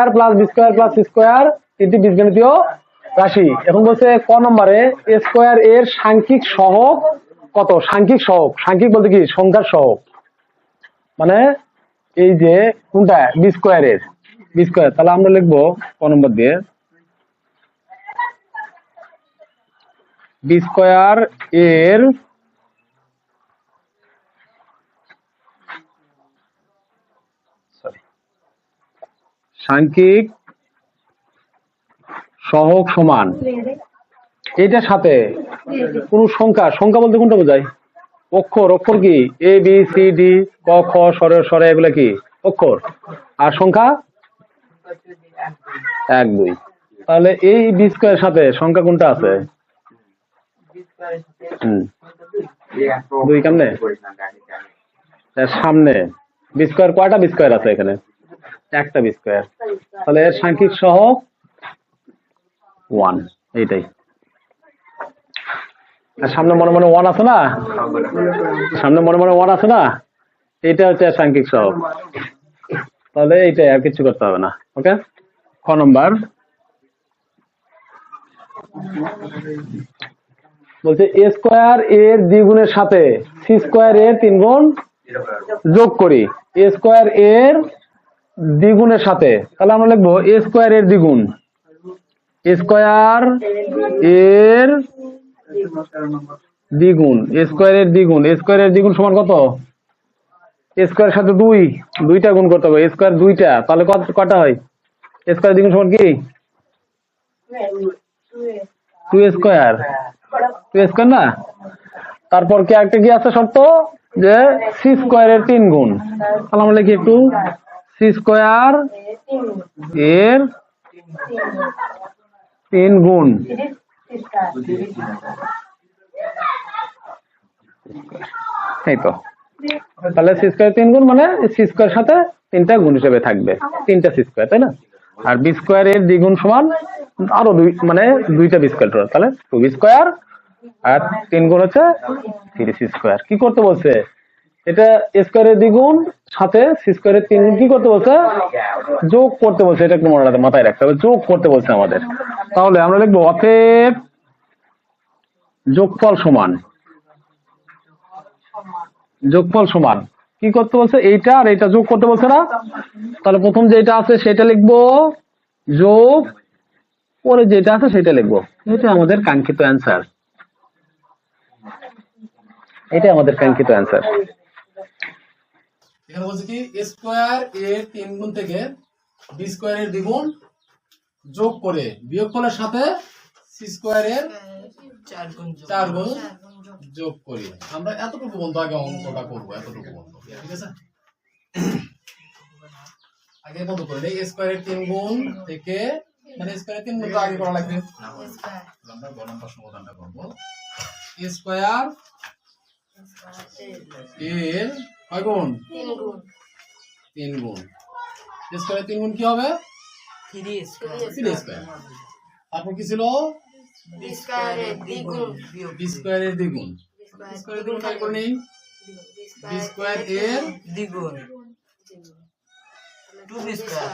Square plus B square plus square বীজগণিতীয় রাশি। এখন বলছে ক নম্বরে স্কোয়ার এর সাংখ্যিক কত? সাংখ্যিক সাংখ্যিক বলতে কি? সংখ্যার মানে এই যে কোনটা? বি স্কোয়ারের বি স্কোয়ার তাহলে আমরা লিখব ক নম্বর দিয়ে। বি স্কোয়ার এর সাংখ্যিক সহগ সমান। এইটার সাথে কোন সংখ্যা সংখ্যা বলতে কোনটা বোঝায়? অক্ষর অক্ষর কি? এ বি সি ডি ক খ সরে সরে এগুলো কি? অক্ষর। আর সংখ্যা? এক দুই। তাহলে এই বি স্কোয়ারের সাথে সংখ্যা কোনটা আছে? দুই কেমনে? সামনে। বি স্কোয়ার কয়টা বি স্কোয়ার আছে এখানে? একটা বি স্কোয়ার তাহলে এর সাংখ্যিক সহ ওয়ান এইটাই। আর সামনে মনে মনে ওয়ান আছে না? সামনে মনে মনে ওয়ান আছে না? এটা হচ্ছে সাংখ্যিক সহগ তাহলে এইটাই আর কিছু করতে হবে না। ওকে খ নম্বর। বলছে এ স্কোয়ার এর দ্বিগুণের সাথে সি স্কোয়ার এর তিন গুণ যোগ করি। এ স্কোয়ার এর দ্বিগুণের সাথে, তাহলে আমরা লিখব এ স্কোয়ার এর দ্বিগুণ। স্কোয়ার এর দ্বিগুণ স্কোয়ার এর দ্বিগুণ। স্কোয়ার এর দ্বিগুণ সমান কত? স্কোয়ারের সাথে দুই, দুইটা গুণ করতে হবে। স্কোয়ার দুইটা, তাহলে কত, কটা হয়? স্কোয়ার দ্বিগুণ সমান কি? টু স্কোয়ার টু স্কোয়ার না? তারপর কি একটা কি আছে শর্ত? যে সি স্কোয়ারের তিন গুণ। তাহলে আমরা লিখি একটু সি স্কোয়ার এর তিন গুণ। এই তো। তাহলে সি স্কোয়ার তিন গুণ মানে সি স্কোয়ার সাথে তিনটা গুণ হিসেবে থাকবে। তিনটা সি স্কোয়ার, তাই না? আর বি স্কোয়ার এর দ্বিগুণ সমান আরও দুই মানে দুইটা বি স্কোয়ার তাহলে টু বি স্কোয়ার আর তিন গুণ হচ্ছে থ্রি সি স্কোয়ার। কি করতে বলছে? এটা স্কোয়ারের দ্বিগুণ সাথে সি স্কোয়ারের তিন কি করতে বলছে? যোগ করতে বলছে, এটা একটু মনে রাখতে মাথায় রাখতে হবে। যোগ করতে বলছে আমাদের। তাহলে আমরা লিখব অতএব যোগফল সমান। যোগফল সমান। কি করতে বলছে? এইটা আর এইটা যোগ করতে বলছে না? তাহলে প্রথম যেটা আছে সেটা লিখব যোগ, পরে যেটা আছে সেটা লিখব। এটা আমাদের কাঙ্ক্ষিত অ্যান্সার এটা আমাদের কাঙ্ক্ষিত অ্যান্সার এখানে বলছে কি স্কোয়ার এর তিন গুণ থেকে বি স্কোয়ারের দ্বিগুণ যোগ করে বিয়োগফলের সাথে সি গুণ যোগ চার গুণ যোগ করি। আমরা এতটুকু বন্ধু আগে অঙ্কটা করব এতটুকু বন্ধু ঠিক আছে? আগে বন্ধ করে এই স্কোয়ারের তিন গুণ থেকে মানে স্কোয়ারের তিন গুণ তো আগে করা লাগবে। আমরা গণনটা সমাধানটা করব। স্কোয়ার এর কয় গুণ? তিন গুণ। তিন গুণ। স্কোয়ারের তিন গুণ কি হবে? থ্রি স্কোয়ার থ্রি স্কোয়ার তারপর কি ছিল? স্কোয়ারের দ্বিগুণ। স্কোয়ারের দ্বিগুণ। স্কোয়ারের করে নেই স্কোয়ার এর দ্বিগুণ। টু স্কোয়ার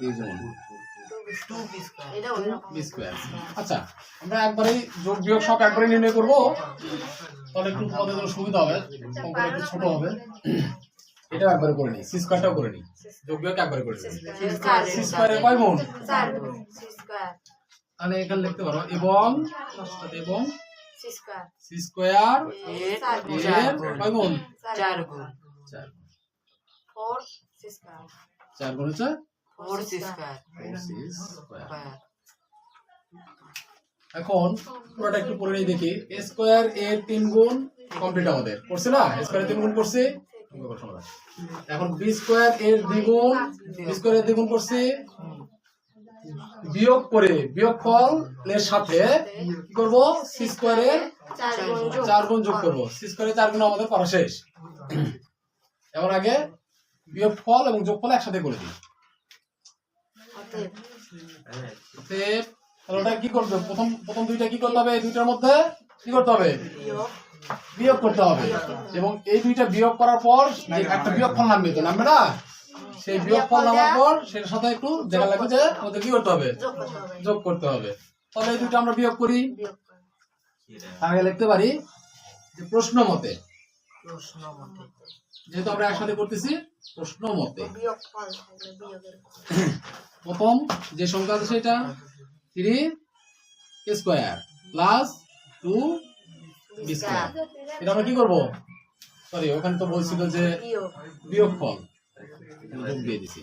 দ্বিগুণ। আচ্ছা আমরা একবারেই যোগ বিয়োগ সব একবারে নির্ণয় করব। তাহলে একটু তোমাদের জন্য সুবিধা হবে অঙ্কটা একটু ছোট হবে। এটাও একবারে করে নিই সি স্কোয়ারটাও করে নিই। যোগ বিয়োগ একবারে করে নিই। সি স্কোয়ারের কয় গুণ তাহলে এখানে লিখতে পারো এবং এবং স্কোয়ার সি স্কোয়ার এর কয় গুণ চার গুণ চার গুণ। ফোর স্কোয়ার চার গুণ হচ্ছে? Four square C square square এখন পুরোটা একটু পড়ে নিই দেখি। স্কোয়ার এর তিন গুণ কমপ্লিট আমাদের। করছে না? স্কোয়ার তিন গুণ করছে এখন বি স্কোয়ার এর দ্বিগুণ বি স্কোয়ার এর দ্বিগুণ করছে। বিয়োগ করে বিয়োগ ফল এর সাথে কি করব? সি গুণ যোগ চার গুণ যোগ করব। সি স্কোয়ারের চার গুণ আমাদের করা শেষ। এবার আগে বিয়োগ ফল এবং যোগ ফল একসাথে করে দিই। অতএব, তাহলে ওটা কি করবে? প্রথম প্রথম দুইটা কি করতে হবে? এই দুইটার মধ্যে কি করতে হবে? বিয়োগ। বিয়োগ করতে হবে। এবং এই দুইটা বিয়োগ করার পর যে একটা বিয়োগ ফল নামবে তো নামবে না? সেই বিয়োগ ফল নামার পর সেটার সাথে একটু দেখা লাগবে যে আমাদের কি করতে হবে? যোগ করতে হবে। যোগ করতে হবে। তাহলে এই দুটো আমরা বিয়োগ করি। বিয়োগ আগে লিখতে পারি যে প্রশ্ন মতে। যেহেতু আমরা একসাথে করতেছি প্রশ্ন মতে। প্রথম যে সংখ্যা আছে সেটা three square plus two square এটা আমরা কি করব? সরি ওখানে তো বলছিল যে বিয়োগ ফল যোগ দিয়ে দিছি।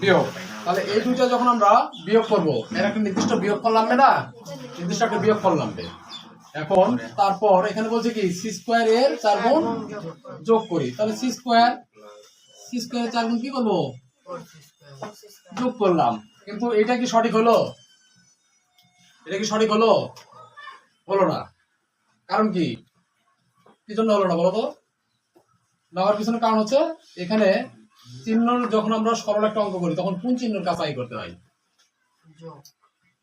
বিয়োগ। তাহলে এই দুইটা যখন আমরা বিয়োগ করব এর একটা নির্দিষ্ট বিয়োগ ফল নামবে না? নির্দিষ্ট একটা বিয়োগ ফল নামবে এখন তারপর এখানে বলছে কি সি স্কোয়ার এর চার গুণ যোগ করি। তাহলে সি স্কোয়ার সি স্কোয়ার চার গুণ কি করব? যোগ করলাম। কিন্তু এটা কি সঠিক হলো? এটা কি সঠিক হলো? হলো না। কারণ কি? কি জন্য হলো না বলো তো? না হওয়ার পিছনে কারণ হচ্ছে এখানে চিহ্ন যখন আমরা সরল একটা অঙ্ক করি তখন কোন চিহ্নের কাছাই করতে হয়?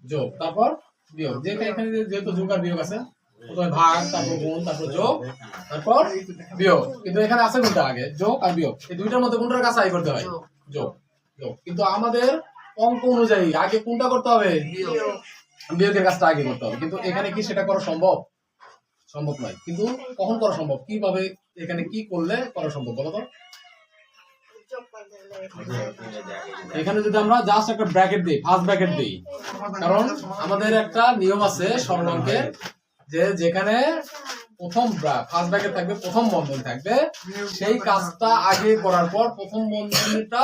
যোগ। তারপর বিয়োগ। যেটা এখানে যেহেতু যোগ আর বিয়োগ আছে প্রথমে ভাগ তারপর গুণ তারপর যোগ তারপর বিয়োগ। কিন্তু এখানে আছে কোনটা আগে যোগ আর বিয়োগ। এই দুইটার মধ্যে কোনটার কাছে আই করতে হয়? যোগ। যোগ। যোগ। কিন্তু আমাদের অঙ্ক অনুযায়ী আগে কোনটা করতে হবে? বিয়োগ। বিয়োগের কাজটা আগে করতে হবে। কিন্তু এখানে কি সেটা করা সম্ভব? সম্ভব নয়। কিন্তু কখন করা সম্ভব? কীভাবে এখানে কি করলে করা সম্ভব বলো তো? এখানে যদি আমরা জাস্ট একটা ব্র্যাকেট দিই ফার্স্ট ব্র্যাকেট দিই। কারণ আমাদের একটা নিয়ম আছে সরল অঙ্কের যে যেখানে প্রথম ফার্স্ট ব্র্যাকেট থাকবে, প্রথম বন্ধনী থাকবে, সেই কাজটা আগে করার পর প্রথম বন্ধনীটা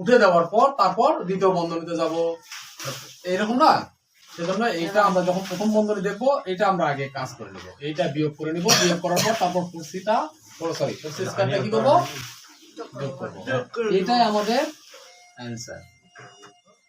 উঠে দেওয়ার পর তারপর দ্বিতীয় বন্ধনীতে যাব। এইরকম না? সেজন্য এইটা আমরা যখন প্রথম বন্ধনী দেখব এটা আমরা আগে কাজ করে নেব। এইটা বিয়োগ করে নিব বিয়োগ করার পর তারপর কুর্সিটা সরি কুর্সি স্কয়ারটা কি করব? যোগ করব। এটাই আমাদের অ্যান্সার